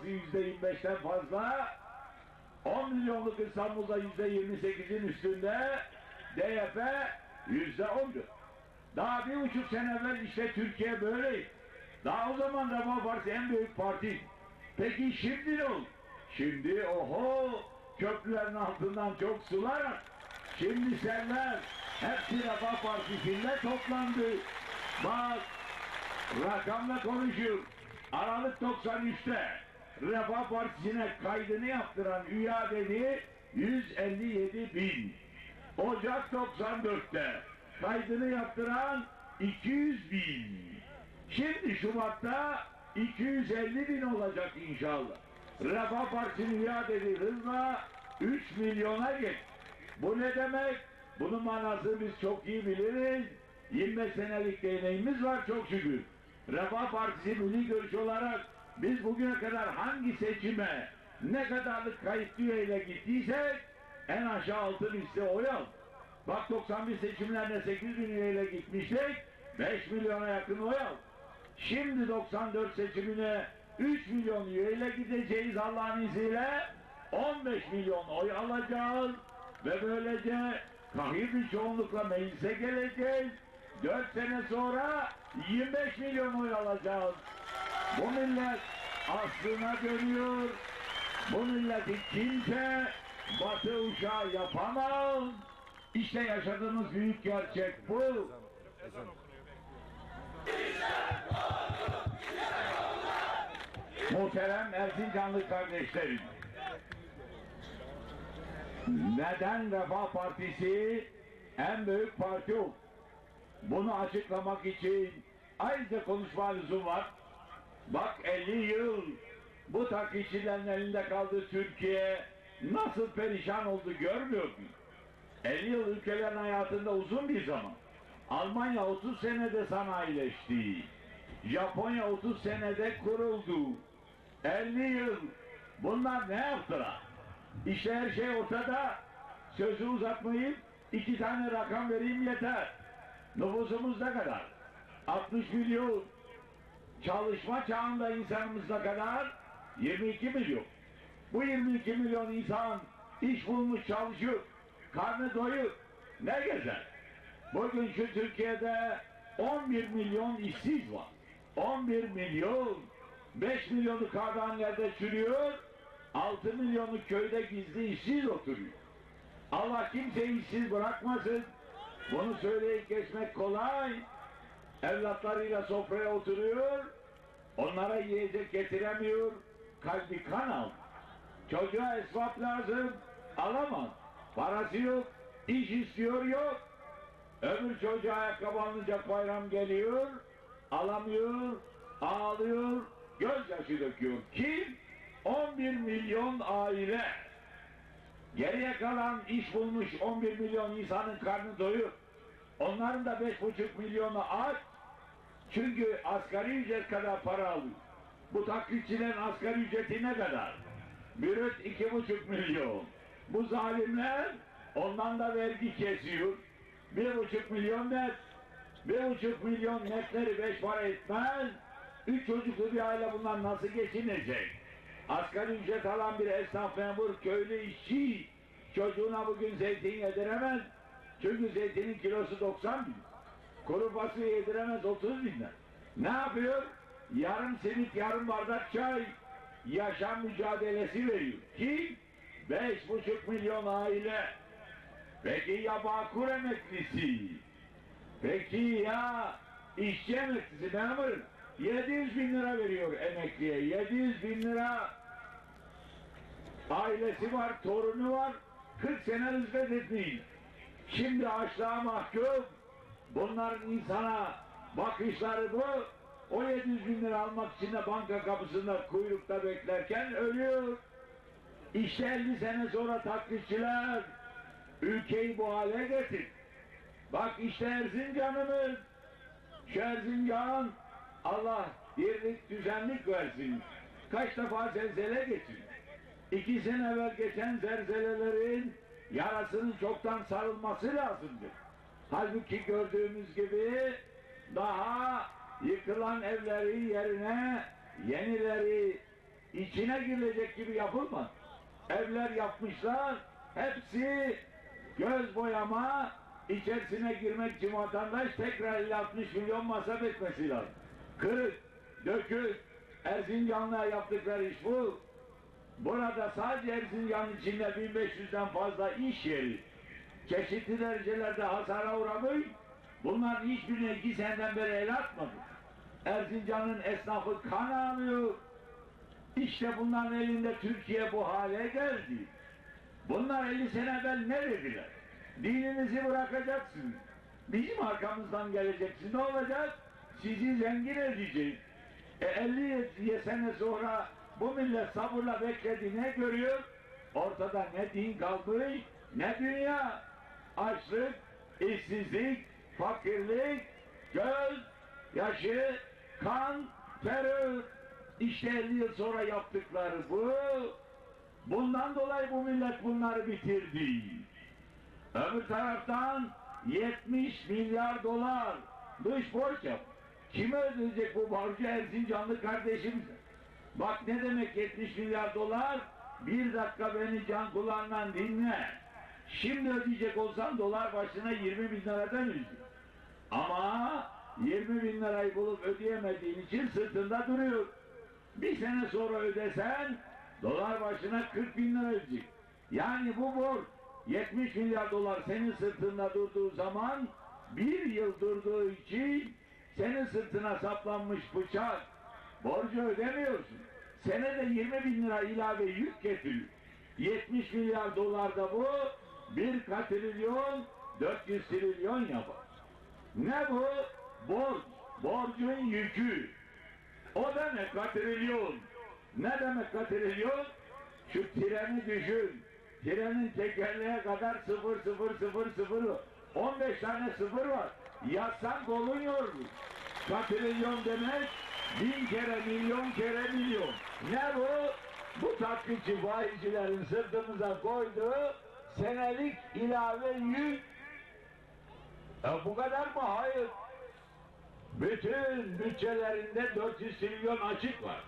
ortalaması yüzde 25'ten fazla. 10 milyonluk İstanbul'da yüzde 28'in üstünde. DYP yüzde 10'du. Daha bir buçuk sene evvel işte Türkiye böyleydi. Daha o zaman Refah Partisi en büyük parti. Peki şimdi ne oldu? Şimdi oho köprülerin altından çok sular. Şimdi senler hepsi Refah Partisi'nde toplandı. Bak rakamla konuşuyor. Aralık 93'te Refah Partisi'ne kaydını yaptıran üyadeni 157 bin. Ocak 94'te kaydını yaptıran 200 bin. Şimdi Şubat'ta 250 bin olacak inşallah. Refah Partisi'nin iadeli hızla 3 milyona geç. Bu ne demek? Bunun manası biz çok iyi biliriz. 25 senelik deneyimimiz var çok şükür. Refah Partisi milli görüş olarak biz bugüne kadar hangi seçime ne kadarlık kayıtlı üyeyle gittiysek en aşağı altı liste oy aldık. Bak 91 seçimlerine 8 bin üyeyle gitmiştik. 5 milyona yakın oy aldık. Şimdi 94 seçimine 3 milyon üyeyle gideceğiz Allah'ın izniyle. 15 milyon oy alacağız ve böylece kahir bir çoğunlukla meclise geleceğiz. 4 sene sonra 25 milyon oy alacağız. Bu millet aslına dönüyor. Bu milleti kimse batı uşağı yapamaz. İşte yaşadığımız büyük gerçek bu. Muhterem Erzincanlı kardeşlerim. Neden Refah Partisi en büyük parti? Bunu açıklamak için ayrıca konuşma lüzum var. Bak 50 yıl bu taklitçilerin elinde kaldı Türkiye nasıl perişan oldu görmüyor musun? 50 yıl ülkelerin hayatında uzun bir zaman. Almanya 30 senede sanayileşti. Japonya 30 senede kuruldu. 50 yıl bunlar ne yaptılar? İşte her şey ortada. Sözü uzatmayayım. iki tane rakam vereyim yeter. Nüfusumuz ne kadar? 60 milyon. Çalışma çağında insanımız ne kadar? 22 milyon. Bu 22 milyon insan iş bulmuş çalışıyor. Karnı doyur. Ne gezer? Bugün şu Türkiye'de 11 milyon işsiz var. 11 milyon. 5 milyonu kahvehanelerde çürüyor. 6 milyonu köyde gizli işsiz oturuyor. Allah kimseyi işsiz bırakmasın. Bunu söyleyip geçmek kolay. Evlatlarıyla sofraya oturuyor. Onlara yiyecek getiremiyor. Kalbi kan al. Çocuğa esvap lazım. Alamaz. Parası yok. iş istiyor yok. Öbür çocuğa ayakkabı alınacak bayram geliyor. Alamıyor. Ağlıyor. Gözyaşı döküyor. Kim? 11 milyon aile. Geriye kalan iş bulmuş 11 milyon insanın karnı doyur. Onların da 5,5 milyonu aç. Çünkü asgari ücret kadar para alıyor. Bu taklitçilerin asgari ücreti ne kadar? Bürüt iki buçuk milyon. Bu zalimler ondan da vergi kesiyor. Bir buçuk milyon net. Bir buçuk milyon netleri beş para etmez. Üç çocuklu bir aile bunlar nasıl geçinecek? Asgari ücret alan bir esnaf memur, köylü işçi çocuğuna bugün zeytin yediremez. Çünkü zeytinin kilosu 90 bin. Kuru fasulye yediremez 30 binden. Ne yapıyor? Yarım simit, yarım bardak çay yaşam mücadelesi veriyor. Beş buçuk milyon aile. Peki ya Bağkur emeklisi? Peki ya işçi emeklisi memur? 700 bin lira veriyor emekliye. 700 bin lira ailesi var, torunu var. 40 sene hizmet etmiş. Şimdi açlığa mahkum. Bunların insana bakışları bu. O 700 bin lira almak için de banka kapısında kuyrukta beklerken ölüyor. İşte 50 sene sonra taklitçiler ülkeyi bu hale getir. Bak işte Erzincan'ımız. Şu Erzincan Allah birlik düzenlik versin. Kaç defa zelzele geçin. İki sene evvel geçen zelzelelerin yarasının çoktan sarılması lazımdır. Halbuki gördüğümüz gibi daha yıkılan evleri yerine yenileri içine girilecek gibi yapılmadı. Evler yapmışlar, hepsi göz boyama, içerisine girmek için vatandaş tekrar 50-60 milyon masraf etmesi lazım. Kırık, dökük, Erzincanlı'ya yaptıkları iş bu. Burada sadece Erzincan içinde 1500'den fazla iş yeri çeşitli derecelerde hasara uğramış. Bunların hiçbirine iki seneden beri el atmadı. Erzincan'ın esnafı kan ağlıyor. İşte bunların elinde Türkiye bu hale geldi. Bunlar 50 sene evvel ne dediler? Dininizi bırakacaksınız. Bizim arkamızdan geleceksiniz. Ne olacak? Sizi zengin edeceğiz. E 50 sene sonra bu millet sabırla bekledi ne görüyor? Ortada ne din kalmış ne dünya. Açlık, işsizlik, fakirlik, göz, yaşı, kan, terör. İşte 50 yıl sonra yaptıkları bu. Bundan dolayı bu millet bunları bitirdi. Öbür taraftan 70 milyar dolar dış borç yap. Kim ödeyecek bu borcu Erzincanlı kardeşimiz? Bak ne demek 70 milyar dolar? Bir dakika beni can kulağından dinle. Şimdi ödeyecek olsan dolar başına 20 bin liradan üzdü. Ama 20 bin lirayı bulup ödeyemediğin için sırtında duruyor. Bir sene sonra ödesen dolar başına 40 bin lira ödeyecek. Yani bu borç 70 milyar dolar senin sırtında durduğu zaman bir yıl durduğu için senin sırtına saplanmış bıçak borcu ödemiyorsun. Senede 20 bin lira ilave yük getiriyor. 70 milyar dolar da bu bir katrilyon 400 trilyon yapar. Ne bu? Borç. Borcun yükü. O demek katrilyon. Ne demek katrilyon? Şu treni düşün. Trenin tekerleğe kadar sıfır sıfır sıfır sıfır 15 tane sıfır var. Yazsan kolun yorulur. Katrilyon demek bin kere milyon kere milyon. Ne bu? Bu taklitçi faizcilerin sırtımıza koyduğu senelik ilave yük. E bu kadar mı? Hayır. Bütün bütçelerinde 400 trilyon açık var.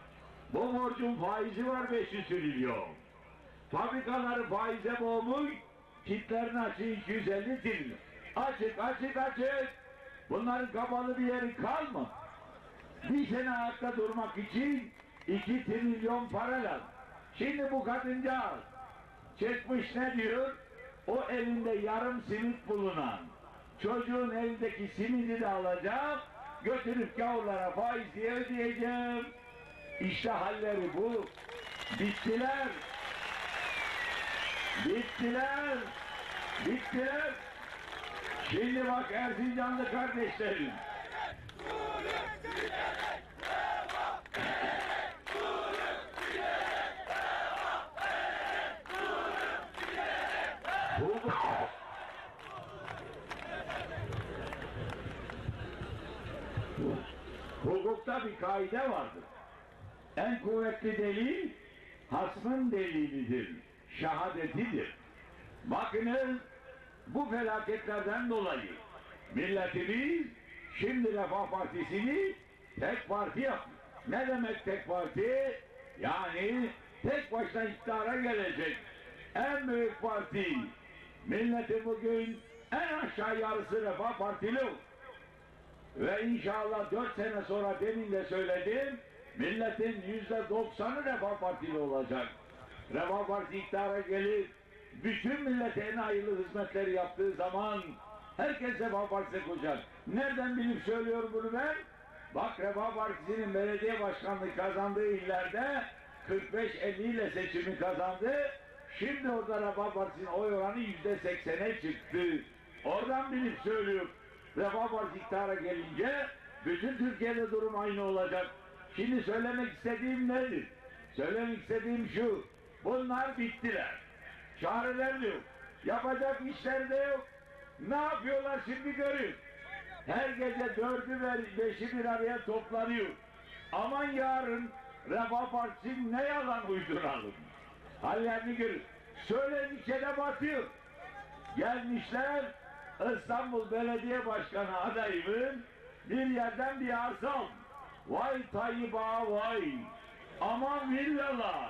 Bu borcun faizi var 500 trilyon. Fabrikaları faize boğmuş, kitlerin açığı 250 trilyon. Açık, açık, açık. Bunların kapalı bir yeri kalmadı. Bir sene ayakta durmak için 2 trilyon para lazım. Şimdi bu kadıncağız çıkmış ne diyor? O elinde yarım simit bulunan çocuğun elindeki simidi de alacağım, götürüp gavurlara faiz diye ödeyeceğim. İşte halleri bu. Bittiler. Bittiler. Bittiler. Şimdi bak Erzincanlı kardeşlerim. Bu Hukukta bir kaide vardır. En kuvvetli delil hasmın delilidir, şehadetidir. Bakınız bu felaketlerden dolayı milletimiz şimdi Refah Partisi'ni tek parti yapmış. Ne demek tek parti? Yani tek başına iktidara gelecek en büyük parti. Milletin bugün en aşağı yarısı Refah Partili olur. Ve inşallah dört sene sonra demin de söyledim, milletin yüzde doksanı Refah Partili olacak. Refah Parti iktidara gelir, bütün millete en hayırlı hizmetleri yaptığı zaman herkes Refah Partisi'ne koşar. Nereden bilip söylüyorum bunu ben? Bak Refah Partisi'nin belediye başkanlığı kazandığı illerde 45-50 ile seçimi kazandı. Şimdi orada Refah Partisi'nin oy oranı yüzde seksene çıktı. Oradan bilip söylüyor. Refah iktidara gelince bütün Türkiye'de durum aynı olacak. Şimdi söylemek istediğim nedir? Söylemek istediğim şu. Bunlar bittiler. Çareler yok. Yapacak işler de yok. Ne yapıyorlar şimdi görün. Her gece dördü ve beşi bir araya toplanıyor. Aman yarın Refah Partisi ne yalan uyduralım. Hallerini görün. Söyledikçe de batıyor. Gelmişler İstanbul Belediye Başkanı adayımın bir yerden bir arsa aldı. Vay Tayyip vay. Aman villalar.